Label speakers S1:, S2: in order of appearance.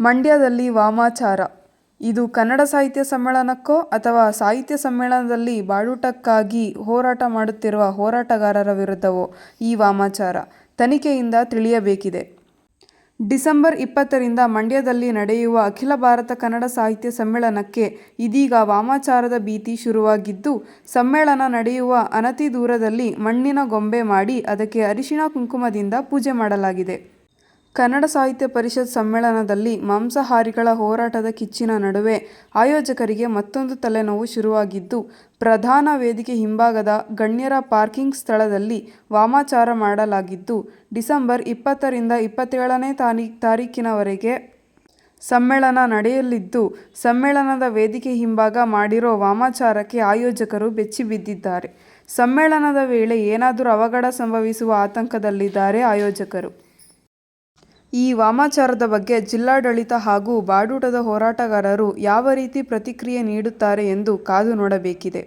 S1: ಮಂಡ್ಯದಲ್ಲಿ ವಾಮಾಚಾರ. ಇದು ಕನ್ನಡ ಸಾಹಿತ್ಯ ಸಮ್ಮೇಳನಕ್ಕೋ ಅಥವಾ ಸಾಹಿತ್ಯ ಸಮ್ಮೇಳನದಲ್ಲಿ ಬಾಡೂಟಕ್ಕಾಗಿ ಹೋರಾಟ ಮಾಡುತ್ತಿರುವ ಹೋರಾಟಗಾರರ ವಿರುದ್ಧವೋ ಈ ವಾಮಾಚಾರ? ತನಿಖೆಯಿಂದ ತಿಳಿಯಬೇಕಿದೆ. ಡಿಸೆಂಬರ್ ಇಪ್ಪತ್ತರಿಂದ ಮಂಡ್ಯದಲ್ಲಿ ನಡೆಯುವ ಅಖಿಲ ಭಾರತ ಕನ್ನಡ ಸಾಹಿತ್ಯ ಸಮ್ಮೇಳನಕ್ಕೆ ಇದೀಗ ವಾಮಾಚಾರದ ಭೀತಿ ಶುರುವಾಗಿದ್ದು, ಸಮ್ಮೇಳನ ನಡೆಯುವ ಅನತಿ ದೂರದಲ್ಲಿ ಮಣ್ಣಿನ ಗೊಂಬೆ ಮಾಡಿ ಅದಕ್ಕೆ ಅರಿಶಿಣ ಕುಂಕುಮದಿಂದ ಪೂಜೆ ಮಾಡಲಾಗಿದೆ. ಕನ್ನಡ ಸಾಹಿತ್ಯ ಪರಿಷತ್ ಸಮ್ಮೇಳನದಲ್ಲಿ ಮಾಂಸಾಹಾರಿಗಳ ಹೋರಾಟದ ಕಿಚ್ಚಿನ ನಡುವೆ ಆಯೋಜಕರಿಗೆ ಮತ್ತೊಂದು ತಲೆನೋವು ಶುರುವಾಗಿದ್ದು, ಪ್ರಧಾನ ವೇದಿಕೆ ಹಿಂಭಾಗದ ಗಣ್ಯರ ಪಾರ್ಕಿಂಗ್ ಸ್ಥಳದಲ್ಲಿ ವಾಮಾಚಾರ ಮಾಡಲಾಗಿದ್ದು, ಡಿಸೆಂಬರ್ ಇಪ್ಪತ್ತರಿಂದ ಇಪ್ಪತ್ತೇಳನೇ ತಾರೀ ತಾರೀಕಿನವರೆಗೆ ಸಮ್ಮೇಳನ ನಡೆಯಲಿದ್ದು, ಸಮ್ಮೇಳನದ ವೇದಿಕೆ ಹಿಂಭಾಗ ಮಾಡಿರೋ ವಾಮಾಚಾರಕ್ಕೆ ಆಯೋಜಕರು ಬೆಚ್ಚಿಬಿದ್ದಿದ್ದಾರೆ ಸಮ್ಮೇಳನದ ವೇಳೆ ಏನಾದರೂ ಅವಘಡ ಸಂಭವಿಸುವ ಆತಂಕದಲ್ಲಿದ್ದಾರೆ ಆಯೋಜಕರು. ಈ ವಾಮಾಚಾರದ ಬಗ್ಗೆ ಜಿಲ್ಲಾಡಳಿತ ಹಾಗೂ ಬಾಡೂಟದ ಹೋರಾಟಗಾರರು ಯಾವ ರೀತಿ ಪ್ರತಿಕ್ರಿಯೆ ನೀಡುತ್ತಾರೆ ಎಂದು ಕಾದು ನೋಡಬೇಕಿದೆ.